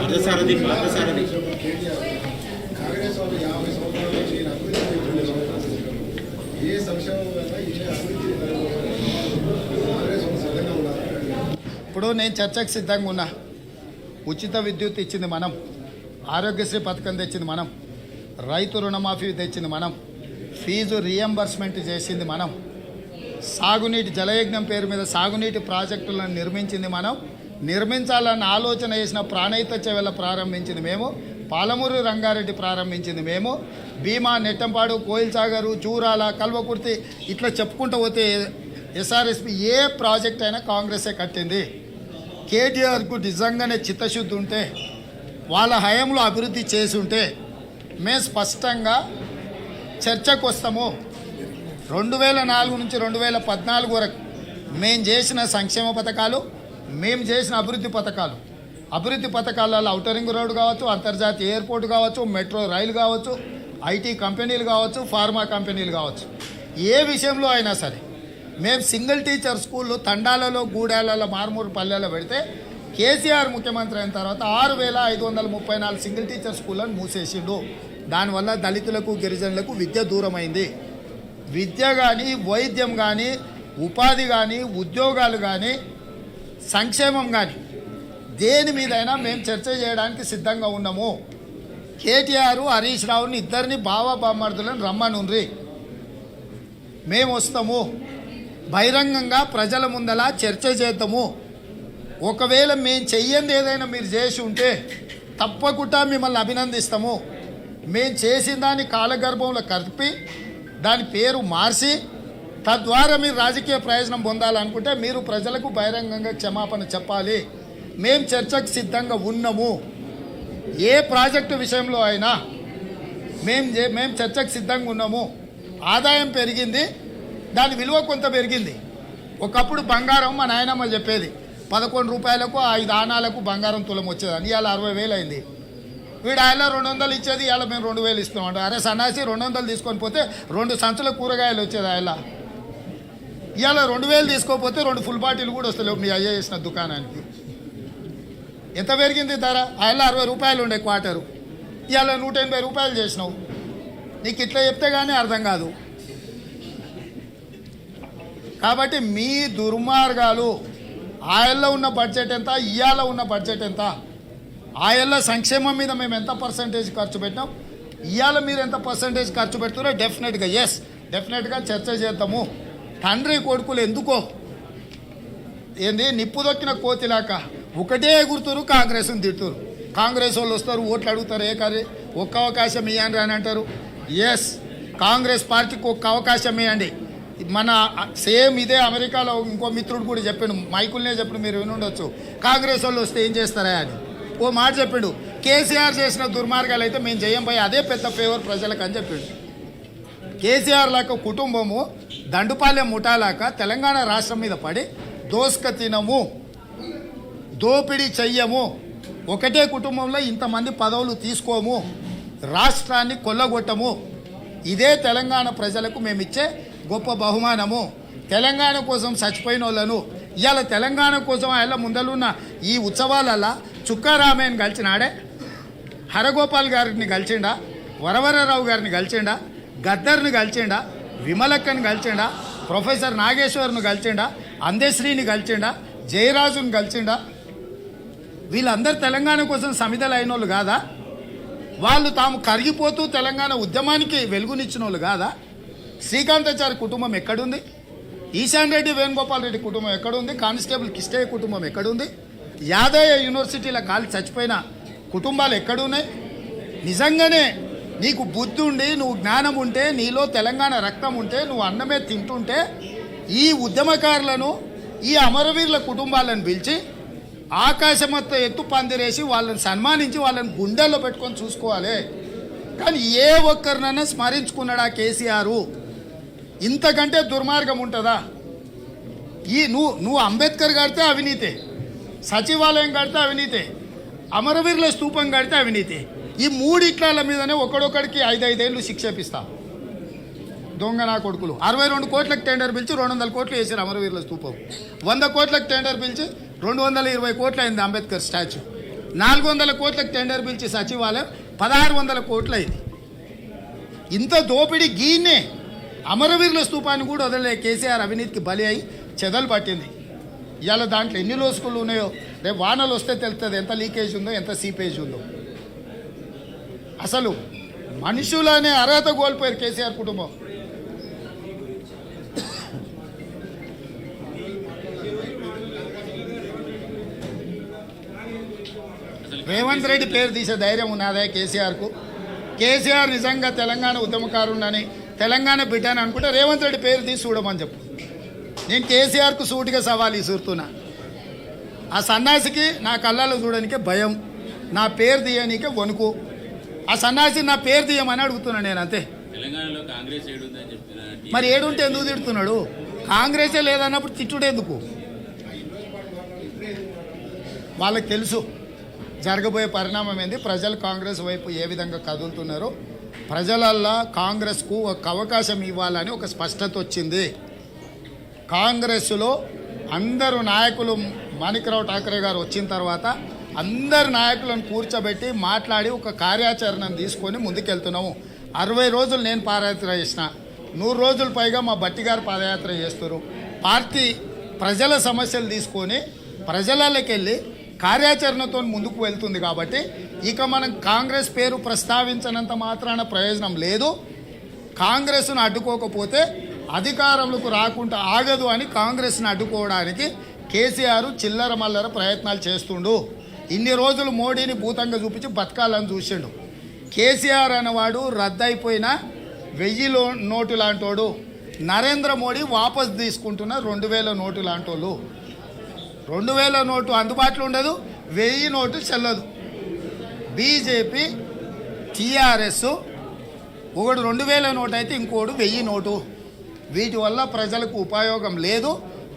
పార్థసారథి పార్థసారథి కాంగ్రెస్ వాళ్ళు యాభై సంవత్సరాల నుంచి అభివృద్ధి ఏ సంక్షేమం ఏ అభివృద్ధి కాంగ్రెస్ వాళ్ళు సిద్ధంగా ఉన్నారు ఇప్పుడు నేను చర్చకు సిద్ధంగా ఉన్నా. ఉచిత విద్యుత్ ఇచ్చింది మనం. ఆరోగ్యశ్రీ పథకం తెచ్చింది మనం. రైతు రుణమాఫీ తెచ్చింది మనం. ఫీజు రియంబర్స్మెంట్ చేసింది మనం. సాగునీటి జలయజ్ఞం పేరు మీద సాగునీటి ప్రాజెక్టులను నిర్మించింది మనం. నిర్మించాలన్న ఆలోచన చేసిన ప్రాణయిత చెవెల ప్రారంభించింది మేము పాలమూరు రంగారెడ్డి ప్రారంభించింది మేము భీమా నెట్టంపాడు కోయిల్ సాగరు చూరాల కల్వకుర్తి ఇట్లా చెప్పుకుంటూ పోతే ఎస్ఆర్ఎస్పి ఏ ప్రాజెక్ట్ అయినా కాంగ్రెసే కట్టింది. కేటీఆర్కు నిజంగానే చిత్తశుద్ధి ఉంటే వాళ్ళ హయంలో అభివృద్ధి చేసి ఉంటే మేము స్పష్టంగా చర్చకు వస్తాము. రెండు వేల నాలుగు నుంచి రెండు వేల పద్నాలుగు వరకు మేము చేసిన సంక్షేమ పథకాలు మేము చేసిన అభివృద్ధి పథకాలు. అభివృద్ధి పథకాలలో అవుటరింగ్ రోడ్ కావచ్చు అంతర్జాతీయ ఎయిర్పోర్ట్ కావచ్చు మెట్రో రైలు కావచ్చు ఐటీ కంపెనీలు కావచ్చు ఫార్మా కంపెనీలు కావచ్చు. ఏ విషయంలో అయినా సరే మేము సింగిల్ టీచర్ స్కూళ్ళు తండాలలో గూడాలలో మారుమూరు పల్లెల్లో పెడితే కేసీఆర్ ముఖ్యమంత్రి అయిన తర్వాత ఆరు వేల ఐదు వందల ముప్పై నాలుగు సింగిల్ టీచర్ స్కూళ్ళను మూసేసిండు. దానివల్ల దళితులకు గిరిజనులకు విద్య దూరమైంది. విద్య కానీ వైద్యం కానీ ఉపాధి కానీ ఉద్యోగాలు కానీ సంక్షేమం కానీ దేని మీదైనా మేము చర్చ చేయడానికి సిద్ధంగా ఉన్నాము. కేటీఆర్ హరీష్ రావుని ఇద్దరిని బావా బామ్మర్దులను రమ్మనుండ్రి. మేము వస్తాము. బహిరంగంగా ప్రజల ముందల చర్చ చేద్దాము. ఒకవేళ మేము చెయ్యంది ఏదైనా మీరు చేసి ఉంటే తప్పకుండా మిమ్మల్ని అభినందిస్తాము. మేము చేసిన దాన్ని కాలగర్భంలో కలిపి దాని పేరు మార్చి తద్వారా మీరు రాజకీయ ప్రయోజనం పొందాలనుకుంటే మీరు ప్రజలకు బహిరంగంగా క్షమాపణ చెప్పాలి. మేము చర్చకు సిద్ధంగా ఉన్నాము. ఏ ప్రాజెక్టు విషయంలో అయినా మేము మేము చర్చకు సిద్ధంగా ఉన్నాము. ఆదాయం పెరిగింది దాని విలువ కొంత పెరిగింది. ఒకప్పుడు బంగారం మా నాయనమ్మ చెప్పేది పదకొండు రూపాయలకు ఐదు ఆనాలకు బంగారం తులం వచ్చేదని ఇవాళ అరవై వేలు అయింది. వీడు ఆయన రెండు వందలు ఇచ్చేది ఇవాళ మేము రెండు వేలు ఇస్తున్నాం అరే సన్నాసి రెండు వందలు తీసుకొని పోతే రెండు సంచుల కూరగాయలు వచ్చేది ఆయన ఇవాళ రెండు వేలు తీసుకోకపోతే రెండు ఫుల్ బాటిల్ కూడా వస్తలేవు మీ అయ్య చేసిన దుకాణానికి. ఎంత పెరిగింది ధర? ఆయన అరవై రూపాయలు ఉండే క్వార్టరు ఇవాళ నూట ఎనభై రూపాయలు చేసినావు. నీకు ఇట్లా చెప్తే కానీ అర్థం కాదు. కాబట్టి మీ దుర్మార్గాలు ఆయల్లో ఉన్న బడ్జెట్ ఎంత ఇవాళ ఉన్న బడ్జెట్ ఎంత ఆయల్లో సంక్షేమం మీద మేము ఎంత పర్సంటేజ్ ఖర్చు పెట్టినాం? ఇవాళ మీరు ఎంత పర్సంటేజ్ ఖర్చు పెడుతున్నారో డెఫినెట్గా ఎస్ డెఫినెట్గా చర్చ చేద్దాము. తండ్రి కొడుకులు ఎందుకో? ఏంది? నిప్పుదొక్కిన కోతిలాక. ఒకటే ఎగురుతారు కాంగ్రెస్ని తిట్టురు. కాంగ్రెస్ వాళ్ళు వస్తారు ఓట్లు అడుగుతారు ఏ కర్రీ ఒక్క అవకాశం ఇవ్వండి అని అంటారు. ఎస్ కాంగ్రెస్ పార్టీకి ఒక్క అవకాశం ఇవ్వండి మన సేమ్ ఇదే అమెరికాలో ఇంకో మిత్రుడు కూడా చెప్పాడు మైకుల్నే చెప్పాడు మీరు వినుండొచ్చు కాంగ్రెస్ వాళ్ళు వస్తే ఏం చేస్తారా అని. ఓ మాట చెప్పాడు కేసీఆర్ చేసిన దుర్మార్గాలు అయితే మేము చేయం పోయి అదే పెద్ద ఫేవర్ ప్రజలకు అని చెప్పాడు. కేసీఆర్ లాగా కుటుంబము దండుపాలెం ముఠాలాక తెలంగాణ రాష్ట్రం మీద పడి దోస్క తినము దోపిడీ చెయ్యము. ఒకటే కుటుంబంలో ఇంతమంది పదవులు తీసుకోము. రాష్ట్రాన్ని కొల్లగొట్టము. ఇదే తెలంగాణ ప్రజలకు మేమిచ్చే గొప్ప బహుమానము. తెలంగాణ కోసం చచ్చిపోయిన వాళ్ళను ఇవాళ తెలంగాణ కోసం ఆయన ముందలున్న ఈ ఉత్సవాలల్లా చుక్కారామయ్యను కలిసినాడే హరగోపాల్ గారిని కలిసిండా వరవరరావు గారిని కలిసిండా గద్దర్ని కలిసిండా విమలక్కని కలిసిండా ప్రొఫెసర్ నాగేశ్వర్ను కలిసిండా అందశ్రీని కలిసిండా జయరాజుని కలిసిండా. వీళ్ళందరూ తెలంగాణ కోసం సమిధలు అయిన వాళ్ళు కాదా? వాళ్ళు తాము కరిగిపోతూ తెలంగాణ ఉద్యమానికి వెలుగునిచ్చిన వాళ్ళు కాదా? శ్రీకాంతాచారి కుటుంబం ఎక్కడుంది? ఈశాన్ రెడ్డి వేణుగోపాల్ రెడ్డి కుటుంబం ఎక్కడుంది? కానిస్టేబుల్ కిష్టయ్య కుటుంబం ఎక్కడుంది? యాదయ్య యూనివర్సిటీల కాలు చచ్చిపోయిన కుటుంబాలు ఎక్కడున్నాయి? నిజంగానే నీకు బుద్ధి ఉండి నువ్వు జ్ఞానం ఉంటే నీలో తెలంగాణ రక్తం ఉంటే నువ్వు అన్నమే తింటుంటే ఈ ఉద్యమకారులను ఈ అమరవీరుల కుటుంబాలను పిలిచి ఆకాశమత్త ఎత్తు పందిరేసి వాళ్ళని సన్మానించి వాళ్ళని గుండెల్లో పెట్టుకొని చూసుకోవాలి. కానీ ఏ ఒక్కరినైనా స్మరించుకున్నాడా కేసీఆర్? ఇంతకంటే దుర్మార్గం ఉంటుందా? ఈ నువ్వు నువ్వు అంబేద్కర్ కడితే అవినీతే సచివాలయం కడితే అవినీతే అమరవీరుల స్తూపం కడితే అవినీతి ఈ మూడిట్ల మీదనే ఒకడొకడికి ఐదు ఐదేళ్ళు శిక్ష దొంగ నా కొడుకులు. అరవై రెండు కోట్లకు టెండర్ పిలిచి రెండు వందల కోట్లు వేసారు అమరవీరుల స్తూపం వంద కోట్లకు టెండర్ పిలిచి రెండు వందల ఇరవై కోట్లు అయింది అంబేద్కర్ స్టాచ్యూ. నాలుగు వందల కోట్లకు టెండర్ పిలిచి సచివాలయం పదహారు వందల కోట్లు అయింది. ఇంత దోపిడీ గీనే అమరవీరుల స్తూపాన్ని కూడా వదలలే కేసీఆర్ అవినీతికి బలి అయి చెదలు పట్టింది. ఇవాళ దాంట్లో ఎన్ని లోసుకులు ఉన్నాయో? రేపు వానలు వస్తే తెలుస్తుంది ఎంత లీకేజ్ ఉందో ఎంత సీపేజ్ ఉందో. అసలు మనుషులనే అర్హత కోల్పోయారు కేసీఆర్ కుటుంబం. రేవంత్ రెడ్డి పేరు తీసే ధైర్యం ఉన్నదే కేసీఆర్కు. కేసీఆర్ నిజంగా తెలంగాణ ఉద్యమకారుడని తెలంగాణ బిడ్డ అనుకుంటే రేవంత్ రెడ్డి పేరు తీసి చూడమని చెప్పు. నేను కేసీఆర్కు సూటిగా సవాల్ ఇసురుతున్నా ఆ సన్నాసికి నా కళ్ళలో చూడడానికే భయం. నా పేరు తీయనీకే వణుకు. ఆ సన్నాసి నా పేరు తీయమని అడుగుతున్నా నేను అంతే. తెలంగాణలో కాంగ్రెస్ మరి ఏడుంటే ఎందుకు తిడుతున్నాడు? కాంగ్రెసే లేదన్నప్పుడు తిట్టుడు ఎందుకు? వాళ్ళకి తెలుసు జరగబోయే పరిణామం ఏంది? ప్రజలు కాంగ్రెస్ వైపు ఏ విధంగా కదులుతున్నారో? ప్రజలల్లా కాంగ్రెస్కు ఒక అవకాశం ఇవ్వాలని ఒక స్పష్టత వచ్చింది. కాంగ్రెస్లో అందరు నాయకులు మాణిక్రావు ఠాకరే గారు వచ్చిన తర్వాత అందరు నాయకులను కూర్చోబెట్టి మాట్లాడి ఒక కార్యాచరణను తీసుకొని ముందుకెళ్తున్నాము. అరవై రోజులు నేను పాదయాత్ర చేసిన. నూరు రోజుల పైగా మా బట్టి గారు పాదయాత్ర చేస్తారు పార్టీ ప్రజల సమస్యలు తీసుకొని ప్రజలకి వెళ్ళి కార్యాచరణతో ముందుకు వెళ్తుంది కాబట్టి ఇక మనం కాంగ్రెస్ పేరు ప్రస్తావించినంత మాత్రాన ప్రయోజనం లేదు. కాంగ్రెస్ను అడ్డుకోకపోతే అధికారంలోకి రాకుండా ఆగదు అని కాంగ్రెస్ని అడ్డుకోవడానికి కేసీఆర్ చిల్లర మల్లర ప్రయత్నాలు చేస్తుండు. ఇన్ని రోజులు మోడీని భూతంగా చూపించి బతకాలని చూసిండు. కేసీఆర్ అనేవాడు రద్దయిపోయిన వెయ్యిలో నోటు లాంటోడు. నరేంద్ర మోడీ వాపస్ తీసుకుంటున్న రెండు వేల నోటు లాంటోళ్ళు. రెండు వేల నోటు అందుబాటులో ఉండదు వెయ్యి నోటు చెల్లదు. బీజేపీ టీఆర్ఎస్ ఒకడు రెండు వేల నోటు అయితే ఇంకోడు వెయ్యి నోటు. వీటి వల్ల ప్రజలకు ఉపయోగం లేదు.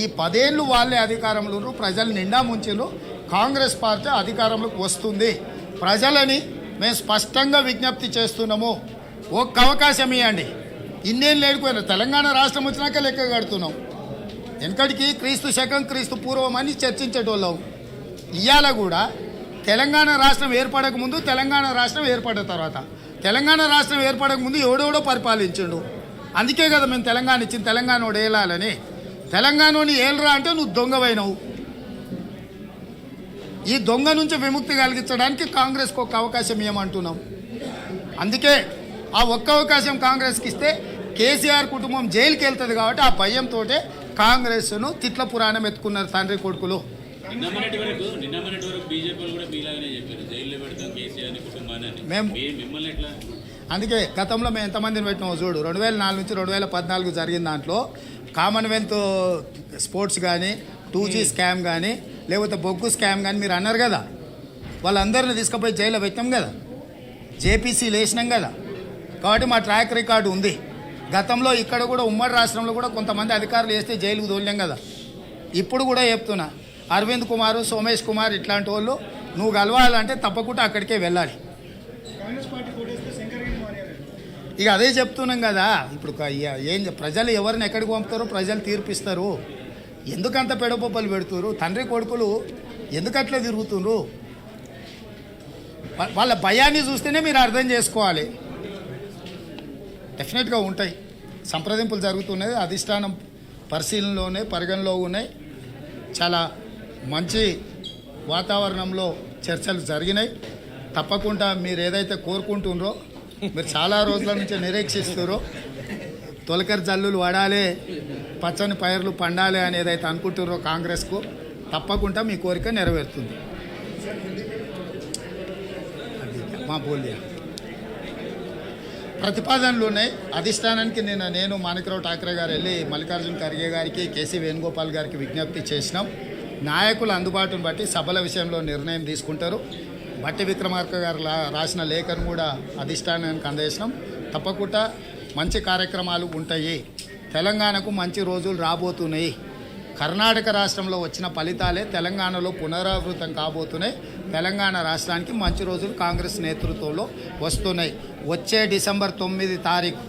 ఈ పదేళ్ళు వాళ్ళే అధికారంలో ప్రజలు నిండా ముంచెలు కాంగ్రెస్ పార్టీ అధికారంలోకి వస్తుంది. ప్రజలని మేము స్పష్టంగా విజ్ఞప్తి చేస్తున్నాము. ఒక్క అవకాశం ఇవ్వండి ఇన్నేం లేడిపోయినా తెలంగాణ రాష్ట్రం వచ్చినాక లెక్క కడుతున్నాం. వెనకటికి క్రీస్తు శకం క్రీస్తు పూర్వం అని చర్చించేటోళ్ళం. ఇవాళ కూడా తెలంగాణ రాష్ట్రం ఏర్పడక ముందు తెలంగాణ రాష్ట్రం ఏర్పడిన తర్వాత. తెలంగాణ రాష్ట్రం ఏర్పడక ముందు ఎవడెవడో పరిపాలించిండు. అందుకే కదా మేము తెలంగాణ ఇచ్చింది తెలంగాణ ఏలాలని. తెలంగాణని ఏలరా అంటే నువ్వు దొంగవైనవు. ఈ దొంగ నుంచి విముక్తి కలిగించడానికి కాంగ్రెస్కి ఒక అవకాశం ఇవ్వమంటున్నాం అందుకే ఆ ఒక్క అవకాశం కాంగ్రెస్కి ఇస్తే కేసీఆర్ కుటుంబం జైలుకి వెళ్తుంది కాబట్టి ఆ భయంతో కాంగ్రెస్ను తిట్ల పురాణం ఎత్తుకున్నారు తండ్రి కొడుకులు. అందుకే గతంలో మేము ఎంతమందిని పెట్టినామో చూడు రెండు వేల నాలుగు నుంచి రెండు వేల పద్నాలుగు జరిగిన దాంట్లో కామన్వెల్త్ స్పోర్ట్స్ కానీ టూ జీ స్కామ్ కానీ లేకపోతే బొగ్గు స్కామ్ కానీ మీరు అన్నారు కదా. వాళ్ళందరిని తీసుకుపోయి జైల్లో పెట్టాం కదా. జేపీసీ లేచినాం కదా. కాబట్టి మా ట్రాక్ రికార్డు ఉంది. గతంలో ఇక్కడ కూడా ఉమ్మడి రాష్ట్రంలో కూడా కొంతమంది అధికారులు వేస్తే జైలుకు తోలేం కదా. ఇప్పుడు కూడా చెప్తున్నా. అరవింద్ కుమార్ సోమేష్ కుమార్ ఇట్లాంటి వాళ్ళు నువ్వు కలవాలంటే తప్పకుండా అక్కడికే వెళ్ళాలి. ఇక అదే చెప్తున్నాం కదా. ఇప్పుడు ఏం ప్రజలు ఎవరిని ఎక్కడికి పంపుతారో ప్రజలు తీర్పిస్తారు. ఎందుకంత పెడపొప్పలు పెడుతున్నారు తండ్రి కొడుకులు ఎందుకట్లా తిరుగుతున్నారు వాళ్ళ భయాన్ని చూస్తేనే మీరు అర్థం చేసుకోవాలి. డెఫినెట్గా ఉంటాయి. సంప్రదింపులు జరుగుతున్నాయి అధిష్టానం పరిశీలనలోనే పరిగణలో ఉన్నాయి. చాలా మంచి వాతావరణంలో చర్చలు జరిగినాయి. తప్పకుండా మీరు ఏదైతే కోరుకుంటున్నారో మీరు చాలా రోజుల నుంచి నిరీక్షిస్తున్నారో. తొలకరి జల్లులు వడాలి. పచ్చని పైర్లు పండాలి అనేది అయితే అనుకుంటున్నారో కాంగ్రెస్కు తప్పకుండా మీ కోరిక నెరవేరుతుంది. మా బోలియా ప్రతిపాదనలు ఉన్నాయి. అధిష్టానానికి నేను నేను మాణికరావు ఠాకరే గారు వెళ్ళి మల్లికార్జున ఖర్గే గారికి కేసీ వేణుగోపాల్ గారికి విజ్ఞప్తి చేసినాం. నాయకుల అందుబాటును బట్టి సభల విషయంలో నిర్ణయం తీసుకుంటారు. బట్టి విక్రమార్క గారు రాసిన లేఖను కూడా అధిష్టానానికి అందజేసినాం. తప్పకుండా మంచి కార్యక్రమాలు ఉంటాయి. తెలంగాణకు మంచి రోజులు రాబోతున్నాయి కర్ణాటక రాష్ట్రంలో వచ్చిన ఫలితాలే తెలంగాణలో పునరావృతం కాబోతున్నాయి తెలంగాణ రాష్ట్రానికి మంచి రోజులు కాంగ్రెస్ నేతృత్వంలో వస్తున్నాయి వచ్చే డిసెంబర్ తొమ్మిది తారీఖు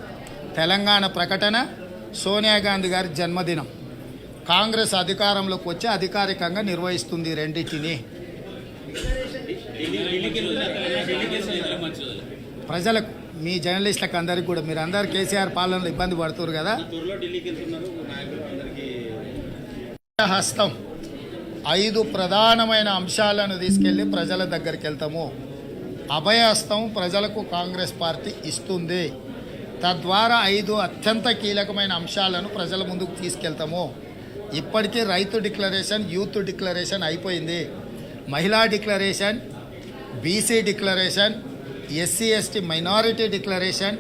తెలంగాణ ప్రకటన సోనియా గాంధీ గారి జన్మదినం కాంగ్రెస్ అధికారంలోకి వచ్చి అధికారికంగా నిర్వహిస్తుంది రెండింటిని ప్రజలకు మీ జర్నలిస్టులకు అందరికీ కూడా మీరు అందరు కేసీఆర్ పాలనలో ఇబ్బంది పడుతున్నారు కదా. హస్తం. ఐదు ప్రధానమైన అంశాలను తీసుకెళ్ళి ప్రజల దగ్గరికి వెళ్తాము. అభయహస్తం ప్రజలకు కాంగ్రెస్ పార్టీ ఇస్తుంది. తద్వారా ఐదు అత్యంత కీలకమైన అంశాలను ప్రజల ముందుకు తీసుకెళ్తాము. ఇప్పటికీ రైతు డిక్లరేషన్ యూత్ డిక్లరేషన్ అయిపోయింది. మహిళా declaration BC declaration SC ST minority declaration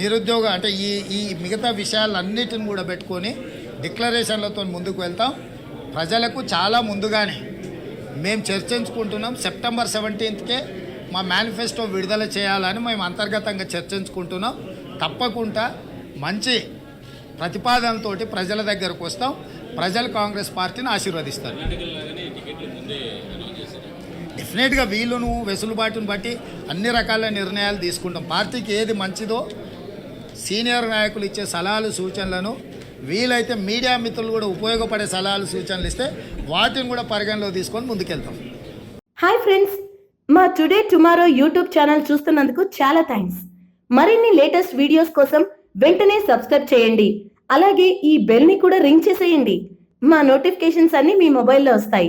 నిరుద్యోగ అంటే ఈ ఈ మిగతా విషయాలన్నిటిని కూడా పెట్టుకొని డిక్లరేషన్లతో ముందుకు వెళ్తాం. ప్రజలకు చాలా ముందుగానే మేము చర్చించుకుంటున్నాం. సెప్టెంబర్ సెవెంటీన్త్కే మా మేనిఫెస్టో విడుదల చేయాలని మేము అంతర్గతంగా చర్చించుకుంటున్నాం. తప్పకుండా మంచి ప్రతిపాదనతోటి ప్రజల దగ్గరకు వస్తాం. ప్రజలు కాంగ్రెస్ పార్టీని ఆశీర్వదిస్తారు. డెఫినెట్గా వీళ్ళును వెసులుబాటును బట్టి అన్ని రకాల నిర్ణయాలు తీసుకుంటాం. పార్టీకి ఏది మంచిదో సీనియర్ నాయకులు ఇచ్చే సలహాలు సూచనలను వీలైతే మీడియా మిత్రులు కూడా ఉపయోగపడే సలహాలు సూచనలు ఇస్తే వాటిని కూడా పరిగణలో తీసుకొని ముందుకెళ్తాం. హాయ్ ఫ్రెండ్స్ మా టుడే టుమారో యూట్యూబ్ ఛానల్ చూస్తున్నందుకు చాలా థ్యాంక్స్ మరిన్ని లేటెస్ట్ వీడియోస్ కోసం వెంటనే సబ్స్క్రైబ్ చేయండి. అలాగే ఈ బెల్ని కూడా రింగ్ చేసేయండి. మా నోటిఫికేషన్స్ అన్నీ మీ మొబైల్లో వస్తాయి.